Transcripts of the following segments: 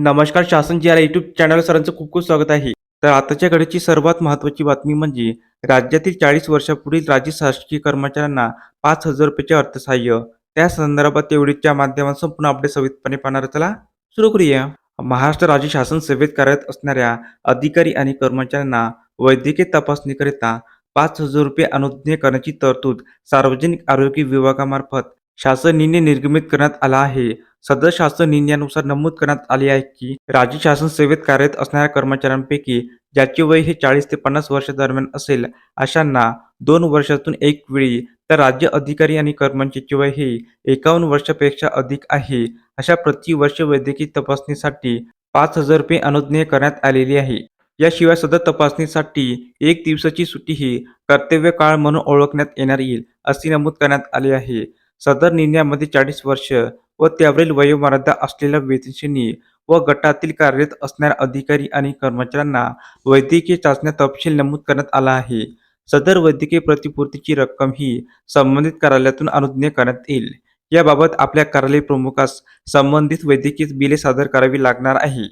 नमस्कार शासन जी our YouTube channel सरांचं खूप खूप स्वागत आहे. तर आताच्या घडीची सर्वात महत्त्वाची बातमी म्हणजे राज्यातील चाळीस वर्षापुढील राज्य शासकीय कर्मचाऱ्यांना पाच हजार रुपयाचे अर्थसहाय्य. त्या संदर्भात तेवढीच्या माध्यमात संपूर्ण अपडेट सविस्तरपणे पाहणार चला सुरू करूया. महाराष्ट्र राज्य शासन सेवेत कार्यरत असणाऱ्या अधिकारी आणि कर्मचाऱ्यांना वैद्यकीय तपासणीकरिता पाच हजार रुपये अनुज्ञ करण्याची तरतूद सार्वजनिक आरोग्य विभागामार्फत शासनीने निर्गमित करण्यात आला आहे. सदर शासन निर्णयानुसार नमूद करण्यात आले आहे की राज्य शासन सेवेत कार्यरत असणाऱ्या कर्मचाऱ्यांपैकी ज्याचे वय हे चाळीस ते पन्नास वर्ष दरम्यान असेल अशांना दोन वर्षातून एक वेळी तर राज्य अधिकारी आणि कर्मचाऱ्याचे वय हे एकावन्न वर्षापेक्षा अधिक आहे. अशा प्रतिवर्ष वैद्यकीय तपासणीसाठी पाच हजार रुपये अनुज्ञेय करण्यात आलेली आहे. याशिवाय सदर तपासणीसाठी एक दिवसाची सुट्टी ही कर्तव्य काळ म्हणून ओळखण्यात येणार येईल असे नमूद करण्यात आले आहे. सदर निर्णयामध्ये चाळीस वर्ष व त्यावरील वयोमर्यादा असलेल्या व्यक्तींनी व गटातील कार्यरत असणाऱ्या अधिकारी आणि कर्मचाऱ्यांना वैद्यकीय चाचण्या तपशील नमूद करण्यात आला आहे. सदर वैद्यकीय प्रतिपूर्तीची रक्कम ही संबंधित कार्यालयातून अनुज्ञा करण्यात येईल. याबाबत आपल्या कार्यालय प्रमुखास संबंधित वैद्यकीय बिले सादर करावी लागणार आहे.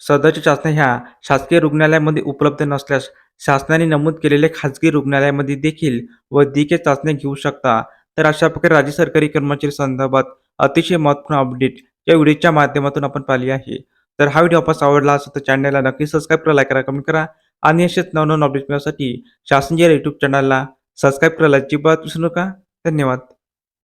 सदरच्या चाचण्या ह्या शासकीय रुग्णालयामध्ये उपलब्ध नसल्यास शासनाने नमूद केलेल्या खाजगी रुग्णालयामध्ये देखील वैद्यकीय चाचण्या घेऊ शकता. तर अशा प्रकारे राज्य सरकारी कर्मचारी संदर्भात अतिशय महत्त्वपूर्ण अपडेट या व्हिडिओच्या माध्यमातून आपण पाहिली आहे. तर हा व्हिडिओ आपण आवडला असेल तर चॅनलला नक्की सबस्क्राईब करा लाईक करा कमेंट करा आणि असेच नवनवीन अपडेट मिळण्यासाठी शासन यूट्यूब चॅनलला सबस्क्राईब करायला अजिबात विसरू नका. धन्यवाद.